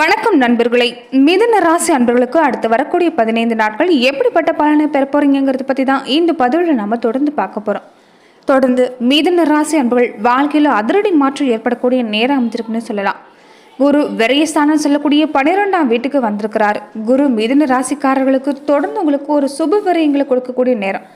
வணக்கம் நண்பர்களை. மிதன ராசி அன்பர்களுக்கு அடுத்து வரக்கூடிய பதினைந்து நாட்கள் எப்படிப்பட்ட பலனை பெற போறீங்கிறத பற்றி தான் இந்த பதிவில் நம்ம தொடர்ந்து பார்க்க போகிறோம் தொடர்ந்து மிதன ராசி அன்பர்கள் வாழ்க்கையில் அதிரடி மாற்றம் ஏற்படக்கூடிய நேரம் அமைஞ்சிருக்குன்னு சொல்லலாம். குரு விரயஸ்தானம் சொல்லக்கூடிய பன்னிரெண்டாம் வீட்டுக்கு வந்திருக்கிறார். குரு மிதன ராசிக்காரர்களுக்கு தொடர்ந்து உங்களுக்கு ஒரு சுப விரயங்களை கொடுக்கக்கூடிய நேரம்.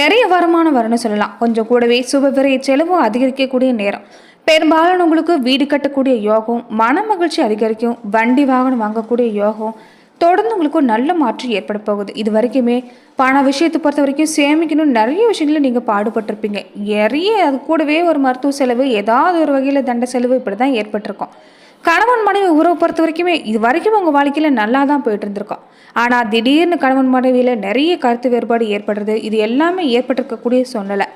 நிறைய வருமானம் வரும்னு சொல்லலாம். கொஞ்சம் கூடவே சுப விரய செலவும் அதிகரிக்கக்கூடிய நேரம். பெரும்பாலும் உங்களுக்கு வீடு கட்டக்கூடிய யோகம் மன மகிழ்ச்சி அதிகரிக்கும் வண்டி வாகனம் வாங்கக்கூடிய யோகம் தொடர்ந்து உங்களுக்கு ஒரு நல்ல மாற்றம் ஏற்பட போகுது. இது வரைக்குமே பண விஷயத்தை பொறுத்த வரைக்கும் சேமிக்கணும். நிறைய விஷயங்களில் நீங்கள் பாடுபட்டிருப்பீங்க. நிறைய அது கூடவே ஒரு மருத்துவ செலவு ஏதாவது ஒரு வகையில் தண்ட செலவு இப்படி தான் ஏற்பட்டிருக்கும். கணவன் மனைவி உறவை பொறுத்த வரைக்குமே இது வரைக்கும் உங்கள் வாழ்க்கையில் நல்லா தான் போயிட்டு இருந்திருக்கோம் ஆனால் திடீர்னு கணவன் மனைவியில் நிறைய கருத்து வேறுபாடு ஏற்படுறது இது எல்லாமே ஏற்பட்டிருக்கக்கூடிய சூழ்நிலை.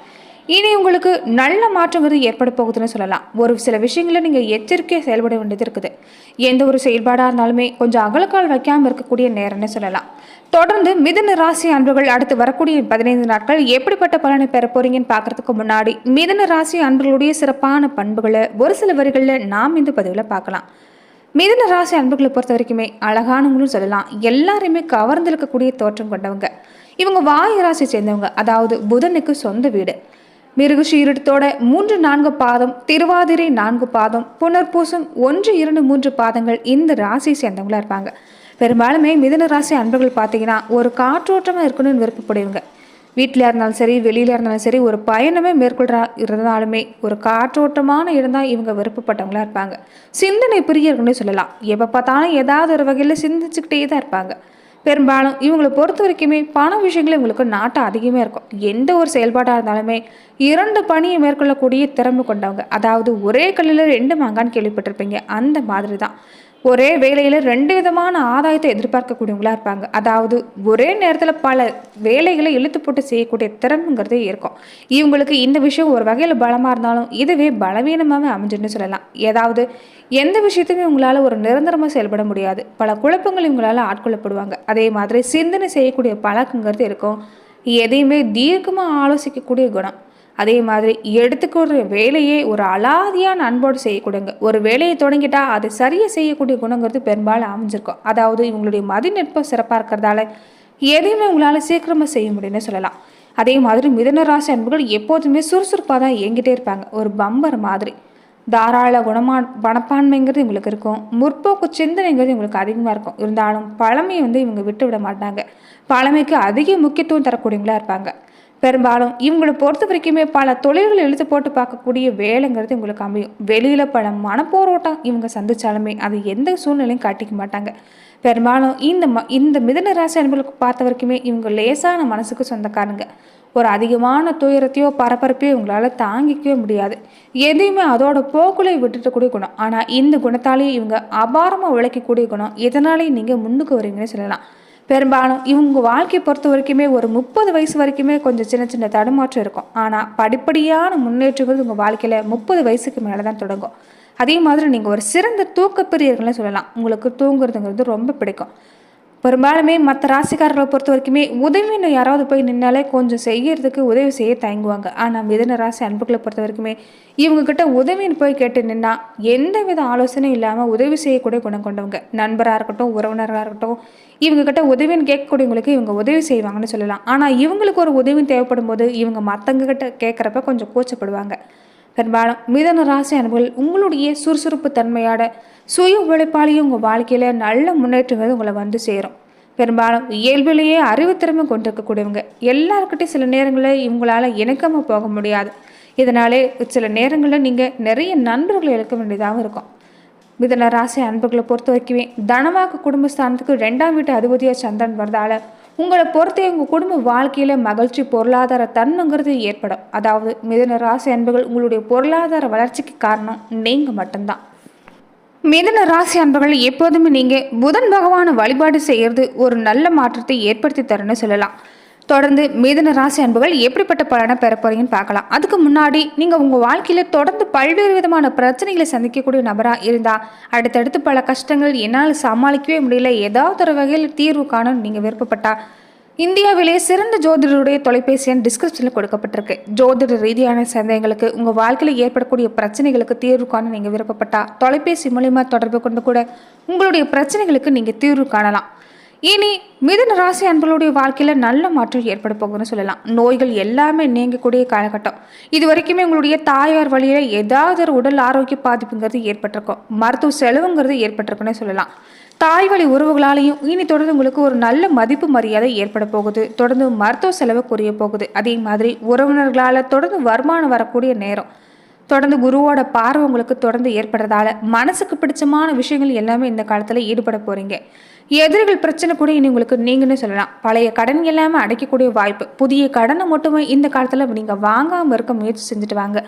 இனி உங்களுக்கு நல்ல மாற்றங்கிறது ஏற்பட போகுதுன்னு சொல்லலாம். ஒரு சில விஷயங்களில் நீங்கள் எச்சரிக்கையாக செயல்பட வேண்டியது இருக்குது. எந்த ஒரு செயல்பாடாக இருந்தாலுமே கொஞ்சம் அகலக்கால் வைக்காமல் இருக்கக்கூடிய நேரம்னு சொல்லலாம். தொடர்ந்து மிதன ராசி அன்பர்கள் அடுத்து வரக்கூடிய பதினைந்து நாட்கள் எப்படிப்பட்ட பலனை பெற போறீங்கன்னு பார்க்கறதுக்கு முன்னாடி மிதன ராசி அன்பர்களுடைய சிறப்பான பண்புகளை ஒரு சில வரிகளில் நாம் இந்த பதிவில் பார்க்கலாம். மிதன ராசி அன்புகளை பொறுத்த வரைக்குமே அழகானவங்களும் சொல்லலாம். எல்லாருமே கவர்ந்திருக்கக்கூடிய தோற்றம் கொண்டவங்க. இவங்க வாயு ராசி சேர்ந்தவங்க. அதாவது புதனுக்கு சொந்த வீடு. மிருகஷீரிடத்தோட மூன்று நான்கு பாதம் திருவாதிரை நான்கு பாதம் புனர்பூசம் ஒன்று இரண்டு மூன்று பாதங்கள் இந்த ராசி சேர்ந்தவங்களா இருப்பாங்க. பெரும்பாலுமே மிதுன ராசி அன்பர்கள் பார்த்தீங்கன்னா ஒரு காற்றோட்டமாக இருக்கணும்னு விருப்பப்படுவீங்க. வீட்டில் இருந்தாலும் சரி வெளியில் இருந்தாலும் சரி ஒரு பயணமே மேற்கொள்றா இருந்தாலுமே ஒரு காற்றோட்டமான இருந்தால் இவங்க விருப்பப்பட்டவங்களா இருப்பாங்க. சிந்தனை பிரியர்கள்னு சொல்லலாம். எப்போ பார்த்தாலும் ஏதாவது ஒரு வகையில் சிந்திச்சுக்கிட்டே தான் இருப்பாங்க. பெரும்பாலும் இவங்களை பொறுத்த வரைக்குமே பண விஷயங்கள் இவங்களுக்கு நாட்டம் அதிகமாக இருக்கும். எந்த ஒரு செயல்பாடாக இருந்தாலுமே இரண்டு பணியை மேற்கொள்ளக்கூடிய திறமை கொண்டவங்க. அதாவது ஒரே கல்லில் ரெண்டு மாங்கான்னு கேள்விப்பட்டிருப்பீங்க. அந்த மாதிரி தான் ஒரே வேலையில் ரெண்டு விதமான ஆதாயத்தை எதிர்பார்க்கக்கூடியவங்களா இருப்பாங்க. அதாவது ஒரே நேரத்தில் பல வேலைகளை இழுத்து போட்டு செய்யக்கூடிய திறமைங்கிறதே இருக்கும். இவங்களுக்கு இந்த விஷயம் ஒரு வகையில் பலமாக இருந்தாலும் இதுவே பலவீனமாகவே அமைஞ்சுன்னு சொல்லலாம். ஏதாவது எந்த விஷயத்தையுமே இவங்களால் ஒரு நிரந்தரமாக செயல்பட முடியாது. பல குழப்பங்கள் இவங்களால் ஆட்கொள்ளப்படுவாங்க. அதே மாதிரி சிந்தனை செய்யக்கூடிய பழக்கங்கிறது இருக்கும். எதையுமே தீர்க்கமாக ஆலோசிக்கக்கூடிய குணம். அதே மாதிரி எடுத்துக்கிற வேலையே ஒரு அலாதியான அன்போடு செய்யக்கூடியங்க ஒரு வேலையை தொடங்கிட்டா அதை சரியாக செய்யக்கூடிய குணங்கிறது பெரும்பாலும் அமைஞ்சிருக்கும். அதாவது இவங்களுடைய மதிநுட்பம் சிறப்பாக இருக்கிறதால எதையுமே உங்களால் சீக்கிரமாக செய்ய முடியும்னு சொல்லலாம். அதே மாதிரி மிதன ராசி அன்புகள் எப்போதுமே சுறுசுறுப்பாக தான் இயங்கிட்டே இருப்பாங்க. ஒரு பம்பர் மாதிரி. தாராள குணமா மனப்பான்மைங்கிறது இவங்களுக்கு இருக்கும். முற்போக்கு சிந்தனைங்கிறது இவங்களுக்கு அதிகமாக இருக்கும். இருந்தாலும் பழமையை வந்து இவங்க விட்டு விட மாட்டாங்க. பழமைக்கு அதிக முக்கியத்துவம் தரக்கூடியவங்களா இருப்பாங்க. பெரும்பாலும் இவங்களை பொறுத்த வரைக்குமே பல தொழில்கள் எழுத்து போட்டு பார்க்கக்கூடிய வேலைங்கிறது உங்களுக்கு அமையும். வெளியில் பல மனப்போராட்டம் இவங்க சந்திச்சாலுமே அது எந்த சூழ்நிலையும் காட்டிக்க மாட்டாங்க. பெரும்பாலும் இந்த ம இந்த மிதன ராசி அன்பர்களுக்கு பார்த்த வரைக்குமே இவங்க லேசான மனசுக்கு சொந்தக்காரங்க. ஒரு அதிகமான துயரத்தையோ பரபரப்பையோ இவங்களால தாங்கிக்கவே முடியாது. எதையுமே அதோட போக்குலை விட்டுட்டக்கூடிய குணம். ஆனால் இந்த குணத்தாலேயே இவங்க அபாரமாக உழைக்கக்கூடிய குணம். இதனாலேயே நீங்கள் முன்னுக்கு வரீங்கன்னு சொல்லலாம். பெரும்பாலும் இவங்க வாழ்க்கையை பொறுத்த வரைக்குமே ஒரு முப்பது வயசு வரைக்குமே கொஞ்சம் சின்ன சின்ன தடுமாற்றம் இருக்கும். ஆனால் படிப்படியான முன்னேற்றங்கள் உங்கள் வாழ்க்கையில் முப்பது வயசுக்கு மேலே தான் தொடங்கும். அதே மாதிரி நீங்கள் ஒரு சிறந்த தூக்கப்பிரியர்கள்னு சொல்லலாம். உங்களுக்கு தூங்குறதுங்கிறது ரொம்ப பிடிக்கும். பெரும்பாலுமே மற்ற ராசிக்காரர்களை பொறுத்த வரைக்குமே உதவின்னு யாராவது போய் நின்னாலே கொஞ்சம் செய்யறதுக்கு உதவி செய்ய தயங்குவாங்க. ஆனால் மிதன ராசி அன்புகளை பொறுத்த வரைக்குமே இவங்கக்கிட்ட உதவின்னு போய் கேட்டு நின்னா எந்த வித ஆலோசனையும் இல்லாமல் உதவி செய்யக்கூடிய குணம் கொண்டவங்க. நண்பராக இருக்கட்டும் உறவினராக இருக்கட்டும் இவங்கக்கிட்ட உதவின்னு கேட்கக்கூடியவங்களுக்கு இவங்க உதவி செய்வாங்கன்னு சொல்லலாம். ஆனால் இவங்களுக்கு ஒரு உதவி தேவைப்படும் போது இவங்க மற்றவங்க கிட்ட கேட்குறப்ப கொஞ்சம் கூச்சப்படுவாங்க. பெரும்பாலும் மிதன ராசி அன்புகள் உங்களுடைய சுறுசுறுப்பு தன்மையோட சுய உழைப்பாலேயும் உங்கள் வாழ்க்கையில் நல்ல முன்னேற்றங்கள் உங்களை வந்து சேரும். பெரும்பாலும் இயல்பிலேயே அறிவுத்திறமை கொண்டிருக்கக்கூடியவங்க எல்லாருக்கிட்டையும் சில நேரங்களில் இவங்களால் இணக்கமாக போக முடியாது. இதனாலே சில நேரங்களில் நீங்கள் நிறைய நண்பர்களை இழக்க வேண்டியதாகவும் இருக்கும். மிதன ராசி அன்புகளை பொறுத்த வரைக்குமே தனவாக்கு குடும்பஸ்தானத்துக்கு ரெண்டாம் வீட்டு அதிபதியாக சந்திரன் வரதால உங்களை பொறுத்து உங்கள் குடும்ப வாழ்க்கையில் மகிழ்ச்சி பொருளாதார தன்மைங்கிறது ஏற்படும். அதாவது மிதன ராசி அன்புகள் உங்களுடைய பொருளாதார வளர்ச்சிக்கு காரணம் நீங்கள் மட்டும்தான். மிதன ராசி அன்பர்கள் எப்போதுமே நீங்கள் புதன் பகவானை வழிபாடு செய்கிறது ஒரு நல்ல மாற்றத்தை ஏற்படுத்தி தரும்னு சொல்லலாம். தொடர்ந்து மிதன ராசி அன்புகள் எப்படிப்பட்ட பலனை பெற போறீங்கன்னு பார்க்கலாம். அதுக்கு முன்னாடி நீங்கள் உங்கள் வாழ்க்கையில் தொடர்ந்து பல்வேறு விதமான பிரச்சனைகளை சந்திக்கக்கூடிய நபராக இருந்தால் அடுத்தடுத்து பல கஷ்டங்கள் என்னால் சமாளிக்கவே முடியல. ஏதாவது ஒரு வகையில் தீர்வு காண நீங்கள் விருப்பப்பட்டா இந்தியாவிலே சிறந்த ஜோதிடருடைய தொலைபேசி எண் டிஸ்கிரிப்ஷனில் கொடுக்கப்பட்டிருக்கு. ஜோதிட ரீதியான சந்தேகங்களுக்கு உங்கள் வாழ்க்கையில் ஏற்படக்கூடிய பிரச்சனைகளுக்கு தீர்வு காண நீங்கள் விருப்பப்பட்டால் தொலைபேசி மூலிமா தொடர்பு கொண்டு கூட உங்களுடைய பிரச்சனைகளுக்கு நீங்கள் தீர்வு காணலாம். இனி மிதுன ராசி அன்பர்களுடைய வாழ்க்கையில் நல்ல மாற்றம் ஏற்பட போகுதுன்னு சொல்லலாம். நோய்கள் எல்லாமே நீங்கக்கூடிய காலகட்டம். இது வரைக்குமே உங்களுடைய தாயார் வழியில் ஏதாவது ஒரு உடல் ஆரோக்கிய பாதிப்புங்கிறது ஏற்பட்டிருக்கும். மருத்துவ செலவுங்கிறது ஏற்பட்டிருக்குன்னு சொல்லலாம். தாய் வழி உறவுகளாலையும் இனி தொடர்ந்து உங்களுக்கு ஒரு நல்ல மதிப்பு மரியாதை ஏற்பட போகுது. தொடர்ந்து மருத்துவ செலவு குறைய போகுது. அதே மாதிரி உறவினர்களால் தொடர்ந்து வருமானம் வரக்கூடிய நேரம். தொடர்ந்து குருவோட பார்வை உங்களுக்கு தொடர்ந்து ஏற்படுறதால மனசுக்கு பிடிச்சமான விஷயங்கள் எல்லாமே இந்த காலத்தில் ஈடுபட போறீங்க. எதிரிகள் பிரச்சனை கூட இனி உங்களுக்கு நீங்கன்னு சொல்லலாம். பழைய கடன் எல்லாமே அடைக்கக்கூடிய வாய்ப்பு. புதிய கடனை மட்டுமே இந்த காலத்தில் நீங்கள் வாங்காமல் இருக்க முயற்சி செஞ்சுட்டு வாங்க.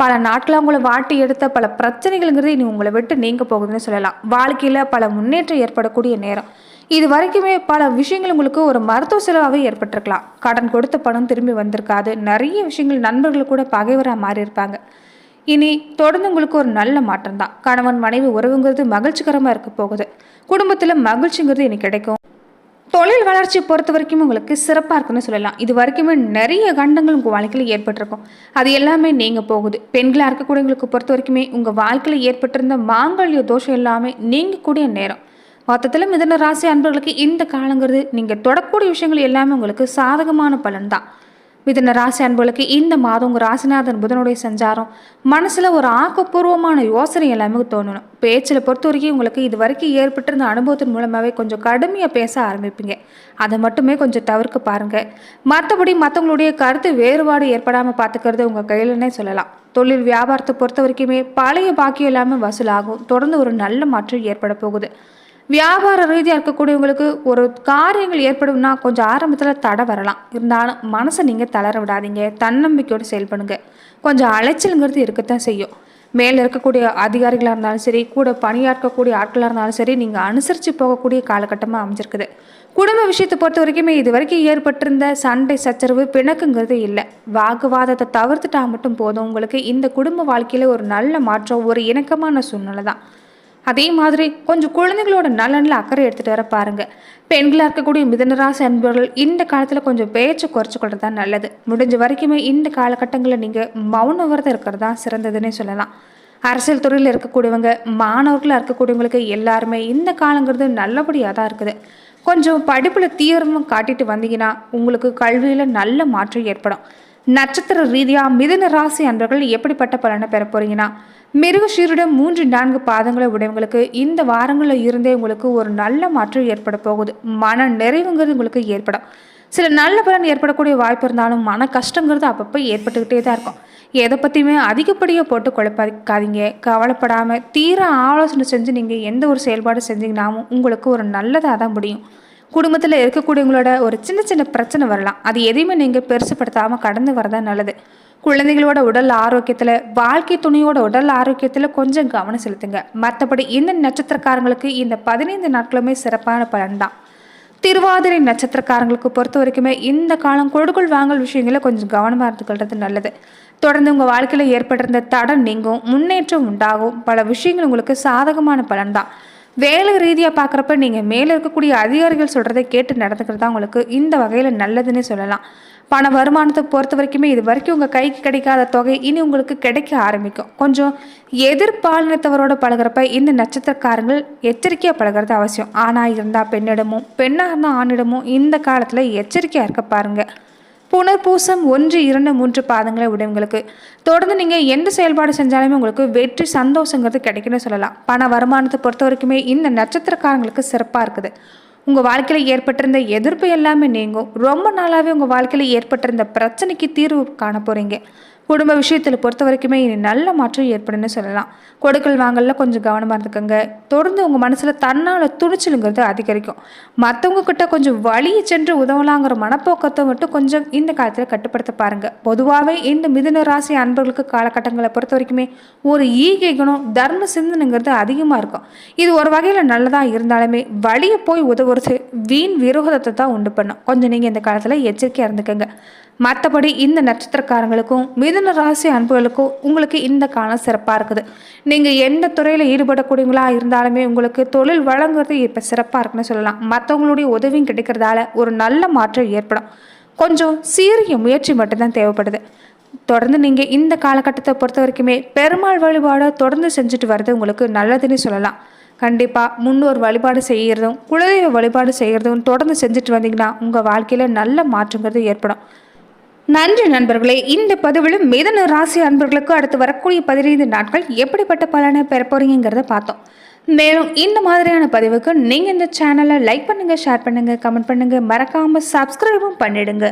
பல நாட்களாக உங்களை வாட்டி எடுத்த பல பிரச்சனைகள்ங்கிறது இனி உங்களை விட்டு நீங்க போகுதுன்னு சொல்லலாம். வாழ்க்கையில் பல முன்னேற்றம் ஏற்படக்கூடிய நேரம். இது வரைக்குமே பல விஷயங்கள் உங்களுக்கு ஒரு மருத்துவ செலவாகவே ஏற்பட்டிருக்கலாம். கடன் கொடுத்த பணம் திரும்பி வந்திருக்காது. நிறைய விஷயங்கள் நண்பர்கள் கூட பகைவராக மாறி இருப்பாங்க இனி தொடர்ந்து உங்களுக்கு ஒரு நல்ல மாற்றம் தான். கணவன் மனைவி உறவுங்கிறது மகிழ்ச்சிகரமாக இருக்க போகுது. குடும்பத்தில் மகிழ்ச்சிங்கிறது இனி கிடைக்கும். தொழில் வளர்ச்சியை பொறுத்த வரைக்கும் உங்களுக்கு சிறப்பாக இருக்குன்னு சொல்லலாம். இது வரைக்குமே நிறைய கண்டங்கள் உங்கள் வாழ்க்கையில் ஏற்பட்டிருக்கும். அது எல்லாமே நீங்கள் போகுது. பெண்களாக இருக்கக்கூடியவங்களுக்கு பொறுத்த வரைக்குமே உங்கள் வாழ்க்கையில் ஏற்பட்டிருந்த மாங்கல்ய தோஷம் எல்லாமே நீங்கக்கூடிய நேரம். மொத்தத்தில் மிதன ராசி அன்பர்களுக்கு இந்த காலங்கிறது நீங்கள் தொடக்கூடிய விஷயங்கள் எல்லாமே உங்களுக்கு சாதகமான பலன் தான். மிதன ராசி அன்புகளுக்கு இந்த மாதம் உங்கள் ராசிநாதன் புதனுடைய சஞ்சாரம். மனசில் ஒரு ஆக்கப்பூர்வமான யோசனை எல்லாமே தோணணும். பேச்சில் பொறுத்த வரைக்கும் உங்களுக்கு இது வரைக்கும் ஏற்பட்டிருந்த அனுபவத்தின் மூலமாகவே கொஞ்சம் கடுமையாக பேச ஆரம்பிப்பீங்க. அதை மட்டுமே கொஞ்சம் தவிர்க்க பாருங்கள் மற்றபடி மற்றவங்களுடைய கருத்து வேறுபாடு ஏற்படாமல் பார்த்துக்கிறது உங்கள் கையிலனே சொல்லலாம். தொழில் வியாபாரத்தை பொறுத்த வரைக்குமே பழைய பாக்கியம் இல்லாமல் வசூலாகும். தொடர்ந்து ஒரு நல்ல மாற்றம் ஏற்பட போகுது. வியாபார ரீதியாக இருக்கக்கூடியவங்களுக்கு ஒரு காரியங்கள் ஏற்படும்னா கொஞ்சம் ஆரம்பத்தில் தடை வரலாம். இருந்தாலும் மனசை நீங்கள் தளர விடாதீங்க. தன்னம்பிக்கையோடு செயல்படுங்க கொஞ்சம் அலைச்சலுங்கிறது இருக்கத்தான் செய்யும். மேலே இருக்கக்கூடிய அதிகாரிகளாக இருந்தாலும் சரி கூட பணியாற்றக்கூடிய ஆட்களாக இருந்தாலும் சரி நீங்கள் அனுசரித்து போகக்கூடிய காலகட்டமாக அமைஞ்சிருக்குது. குடும்ப விஷயத்தை பொறுத்த வரைக்குமே இது வரைக்கும் ஏற்பட்டிருந்த சண்டை சச்சரவு பிணக்குங்கிறது இல்லை. வாக்குவாதத்தை தவிர்த்துட்டா மட்டும் போதும். உங்களுக்கு இந்த குடும்ப வாழ்க்கையில் ஒரு நல்ல மாற்றம் ஒரு இணக்கமான சூழ்நிலை தான் அதே மாதிரி கொஞ்சம் குழந்தைகளோட நலனில் அக்கறை எடுத்துகிட்டு வர பாருங்கள் பெண்களாக இருக்கக்கூடிய மிதனராசி அன்பர்கள் இந்த காலத்தில் கொஞ்சம் பேச்சு குறைச்சிக்கொள்றது தான் நல்லது. முடிஞ்ச வரைக்குமே இந்த காலகட்டங்களில் நீங்கள் மௌன விரதம் இருக்கிறது தான் சிறந்ததுன்னே சொல்லலாம். அரசியல் துறையில் இருக்கக்கூடியவங்க மாணவர்களாக இருக்கக்கூடியவங்களுக்கு எல்லாருமே இந்த காலங்கிறது நல்லபடியாக தான் இருக்குது. கொஞ்சம் படிப்பில் தீவிரமும் காட்டிட்டு வந்தீங்கன்னா உங்களுக்கு கல்வியில் நல்ல மாற்றம் ஏற்படும். நட்சத்திர ரீதியாக மிதுன ராசி அன்பர்கள் எப்படிப்பட்ட பலனை பெற போறீங்கன்னா மிருகஷீரிடம் மூன்று நான்கு பாதங்களை உடையவங்களுக்கு இந்த வாரங்களில் இருந்தே உங்களுக்கு ஒரு நல்ல மாற்றம் ஏற்பட போகுது. மன நிறைவுங்கிறது உங்களுக்கு ஏற்படும். சில நல்ல பலன் ஏற்படக்கூடிய வாய்ப்பு இருந்தாலும் மன கஷ்டங்கிறது அப்பப்போ ஏற்பட்டுக்கிட்டே தான் இருக்கும். எதை பற்றியுமே அதிகப்படியாக போட்டு குழப்பாதிக்காதீங்க கவலைப்படாமல் தீர ஆலோசனை செஞ்சு நீங்கள் எந்த ஒரு செயல்பாடு செஞ்சீங்கன்னாலும் உங்களுக்கு ஒரு நல்லதாக தான் முடியும். குடும்பத்தில் இருக்கக்கூடியவங்களோட ஒரு சின்ன சின்ன பிரச்சனை வரலாம். அது எதையுமே நீங்கள் பெருசுப்படுத்தாமல் கடந்து வரதான் நல்லது. குழந்தைகளோட உடல் ஆரோக்கியத்தில் வாழ்க்கை துணையோட உடல் ஆரோக்கியத்தில் கொஞ்சம் கவனம் செலுத்துங்க. மற்றபடி இந்த நட்சத்திரக்காரங்களுக்கு இந்த பதினைந்து நாட்களுமே சிறப்பான பலன் தான். திருவாதிரை நட்சத்திரக்காரங்களுக்கு பொறுத்த வரைக்குமே இந்த காலம் கொடுக்கல் வாங்கல் விஷயங்களில் கொஞ்சம் கவனமாக இருந்துக்கொள்றது நல்லது. தொடர்ந்து உங்கள் வாழ்க்கையில் ஏற்பட்டிருந்த தடம் நீங்கும் முன்னேற்றம் உண்டாகும். பல விஷயங்கள் உங்களுக்கு சாதகமான பலன் தான். வேலை ரீதியாக பார்க்குறப்ப நீங்கள் மேலே இருக்கக்கூடிய அதிகாரிகள் சொல்கிறத கேட்டு நடந்துக்கிறது தான் உங்களுக்கு இந்த வகையில் நல்லதுன்னே சொல்லலாம். பண வருமானத்தை பொறுத்த வரைக்குமே இது வரைக்கும் உங்கள் கைக்கு கிடைக்காத தொகை இனி உங்களுக்கு கிடைக்க ஆரம்பிக்கும். கொஞ்சம் எதிர்பாலினத்தவரோட பழகிறப்ப இந்த நட்சத்திரக்காரங்கள் எச்சரிக்கையாக பழகிறது அவசியம். ஆணாக இருந்தால் பெண்ணிடமும் பெண்ணாக இருந்தால் ஆணிடமும் இந்த காலத்தில் எச்சரிக்கையாக இருக்க பாருங்கள் புனர்பூசம் ஒன்று இரண்டு மூன்று பாதங்களை உடையவங்களுக்கு தொடர்ந்து நீங்கள் எந்த செயல்பாடு செஞ்சாலுமே உங்களுக்கு வெற்றி சந்தோஷங்கிறது கிடைக்குன்னு சொல்லலாம். பண வருமானத்தை பொறுத்த வரைக்குமே இந்த நட்சத்திரக்காரங்களுக்கு சிறப்பாக இருக்குது. உங்கள் வாழ்க்கையில் ஏற்பட்டிருந்த எதிர்ப்பு எல்லாமே நீங்கும். ரொம்ப நாளாகவே உங்கள் வாழ்க்கையில் ஏற்பட்டிருந்த பிரச்சனைக்கு தீர்வு காண போகிறீங்க குடும்ப விஷயத்தில் பொறுத்த வரைக்குமே இனி நல்ல மாற்றம் ஏற்படும்னு சொல்லலாம். கொடுக்கல் வாங்கல கொஞ்சம் கவனமாக இருந்துக்கோங்க. தொடர்ந்து உங்கள் மனசில் தன்னால் துணிச்சலுங்கிறது அதிகரிக்கும். மற்றவங்க கிட்ட கொஞ்சம் வழியை சென்று உதவலாங்கிற மனப்போக்கத்தை மட்டும் கொஞ்சம் இந்த காலத்தில் கட்டுப்படுத்த பாருங்கள் பொதுவாகவே இந்த மிதுன ராசி அன்பர்களுக்கு காலகட்டங்களை பொறுத்த வரைக்குமே ஒரு ஈகை குணம் தர்ம சிந்தனைங்கிறது அதிகமாக இருக்கும். இது ஒரு வகையில் நல்லதாக இருந்தாலுமே வழியை போய் உதவுறது வீண் விரோதத்தை தான் உண்டு பண்ணும். கொஞ்சம் நீங்கள் இந்த காலத்தில் எச்சரிக்கையாக இருந்துக்கோங்க. மற்றபடி இந்த நட்சத்திரக்காரங்களுக்கும் மிதுன ராசி அன்புகளுக்கும் உங்களுக்கு இந்த காலம் சிறப்பாக இருக்குது. நீங்கள் எந்த துறையில் ஈடுபடக்கூடியவங்களா இருந்தாலுமே உங்களுக்கு தொழில் வழங்குறது இப்போ சிறப்பாக இருக்குன்னு சொல்லலாம். மற்றவங்களுடைய உதவியும் கிடைக்கிறதால ஒரு நல்ல மாற்றம் ஏற்படும். கொஞ்சம் சீரிய முயற்சி மட்டும்தான் தேவைப்படுது. தொடர்ந்து நீங்கள் இந்த காலகட்டத்தை பொறுத்த வரைக்குமே பெருமாள் வழிபாடை தொடர்ந்து செஞ்சுட்டு வர்றது உங்களுக்கு நல்லதுன்னு சொல்லலாம். கண்டிப்பாக முன்னோர் வழிபாடு செய்கிறதும் குலதெய்வ வழிபாடு செய்கிறதும் தொடர்ந்து செஞ்சுட்டு வந்தீங்கன்னா உங்கள் வாழ்க்கையில் நல்ல மாற்றங்கிறது ஏற்படும். நன்றி நண்பர்களே இந்த பதிவிலும் மிதன ராசி அன்பர்களுக்கு அடுத்து வரக்கூடிய பதினைந்து நாட்கள் எப்படிப்பட்ட பலனை பெற போறீங்கிறத பார்த்தோம். மேலும் இந்த மாதிரியான பதிவுக்கு நீங்கள் இந்த சேனலை லைக் பண்ணுங்கள் ஷேர் பண்ணுங்கள் கமெண்ட் பண்ணுங்கள் மறக்காமல் சப்ஸ்கிரைபும் பண்ணிடுங்க.